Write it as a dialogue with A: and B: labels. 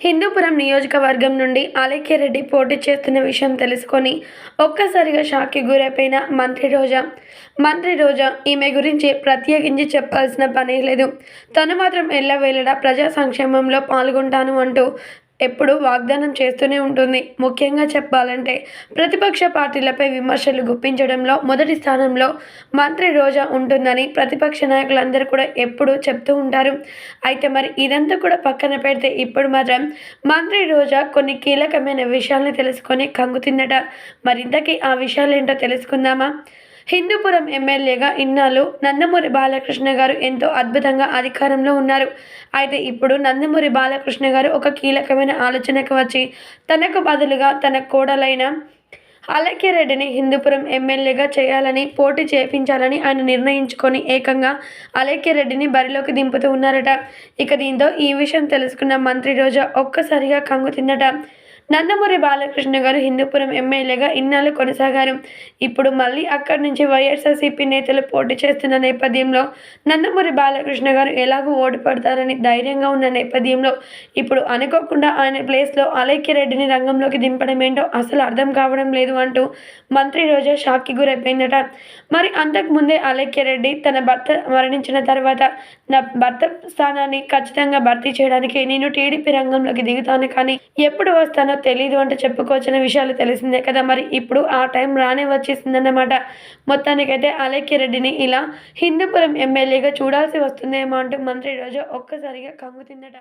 A: హిందూపురం నియోజకవర్గం నుండి ఆలేఖ్యరెడ్డి పోటీ చేస్తున్న విషయం తెలుసుకొని ఒక్కసారిగా షాక్కి గురైపోయిన మంత్రి రోజా. మంత్రి రోజా ఈమె గురించి ప్రత్యేకించి చెప్పాల్సిన పనే లేదు. తను మాత్రం ఎల్లవేళలా ప్రజా సంక్షేమంలో పాల్గొంటాను అంటూ ఎప్పుడూ వాగ్దానం చేస్తూనే ఉంటుంది. ముఖ్యంగా చెప్పాలంటే ప్రతిపక్ష పార్టీలపై విమర్శలు గుప్పించడంలో మొదటి స్థానంలో మంత్రి రోజా ఉంటుందని ప్రతిపక్ష నాయకులందరూ కూడా ఎప్పుడూ చెప్తూ ఉంటారు. అయితే మరి ఇదంతా కూడా పక్కన పెడితే ఇప్పుడు మాత్రం మంత్రి రోజా కొన్ని కీలకమైన విషయాల్ని తెలుసుకొని కంగుతిందట. మరింతకీ ఆ విషయాలు ఏంటో తెలుసుకుందామా? హిందూపురం ఎమ్మెల్యేగా ఇన్నాళ్ళు నందమూరి బాలకృష్ణ గారు ఎంతో అద్భుతంగా అధికారంలో ఉన్నారు. అయితే ఇప్పుడు నందమూరి బాలకృష్ణ గారు ఒక కీలకమైన ఆలోచనకు వచ్చి తనకు బదులుగా తన కోడలైన అలక్యరెడ్డిని హిందూపురం ఎమ్మెల్యేగా చేయాలని పోటీ చేపించాలని ఆయన నిర్ణయించుకొని ఏకంగా అలక్యరెడ్డిని బరిలోకి దింపుతూ ఉన్నారట. ఇక దీంతో ఈ విషయం తెలుసుకున్న మంత్రి రోజా ఒక్కసారిగా కంగు తిన్నట. నందమూరి బాలకృష్ణ గారు హిందూపురం ఎమ్మెల్యేగా ఇన్నాళ్ళు కొనసాగారు. ఇప్పుడు మళ్ళీ అక్కడి నుంచి వైఎస్ఆర్సీపీ నేతలు పోటీ చేస్తున్న నేపథ్యంలో నందమూరి బాలకృష్ణ గారు ఎలాగో ఓడిపడతారని ధైర్యంగా ఉన్న నేపథ్యంలో ఇప్పుడు అనుకోకుండా ఆయన ప్లేస్లో అలైక్యరెడ్డిని రంగంలోకి దింపడం ఏంటో అసలు అర్థం కావడం లేదు అంటూ మంత్రి రోజా షాక్కి గురైపోయిందట. మరి అంతకుముందే అలైక్యరెడ్డి తన భర్త మరణించిన తర్వాత నా భర్త స్థానాన్ని ఖచ్చితంగా భర్తీ చేయడానికి నేను టీడీపీ రంగంలోకి దిగుతాను కానీ ఎప్పుడు వస్తానో తెలీదు అంటే చెప్పుకోవచ్చిన విషయాలు తెలిసిందే కదా. మరి ఇప్పుడు ఆ టైం రానే వచ్చేసిందన్నమాట. మొత్తానికైతే అలేఖ్య రెడ్డిని ఇలా హిందూపురం ఎమ్మెల్యేగా చూడాల్సి వస్తుందేమో అంటూ మంత్రి రోజు ఒక్కసారిగా కంగుతిందట